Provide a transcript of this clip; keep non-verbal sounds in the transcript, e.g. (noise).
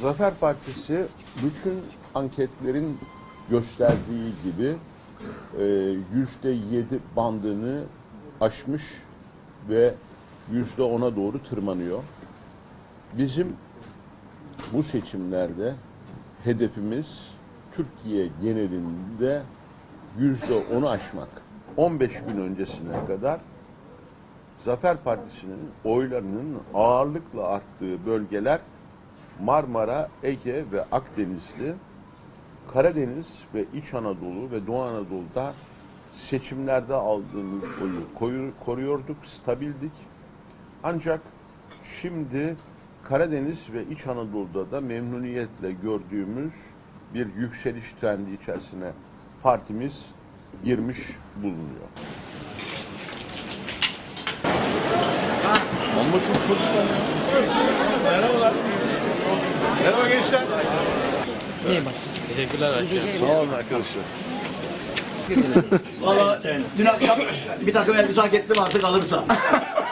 Zafer Partisi bütün anketlerin gösterdiği gibi e, yüzde yedi bandını aşmış ve yüzde ona doğru tırmanıyor. Bizim bu seçimlerde hedefimiz Türkiye genelinde yüzde onu aşmak. 15 gün öncesine kadar Zafer Partisi'nin oylarının ağırlıkla arttığı bölgeler Marmara, Ege ve Akdeniz'li, Karadeniz ve İç Anadolu ve Doğu Anadolu'da seçimlerde aldığımız oyu koruyorduk, stabildik. Ancak şimdi Karadeniz ve İç Anadolu'da da memnuniyetle gördüğümüz bir yükseliş trendi içerisine partimiz girmiş bulunuyor. Ama çok Merhaba gençler. Teşekkürler başkanım. Sağ olun arkadaşlar. Valla dün akşam bir takım elbise hak ettim artık alırsa. (laughs)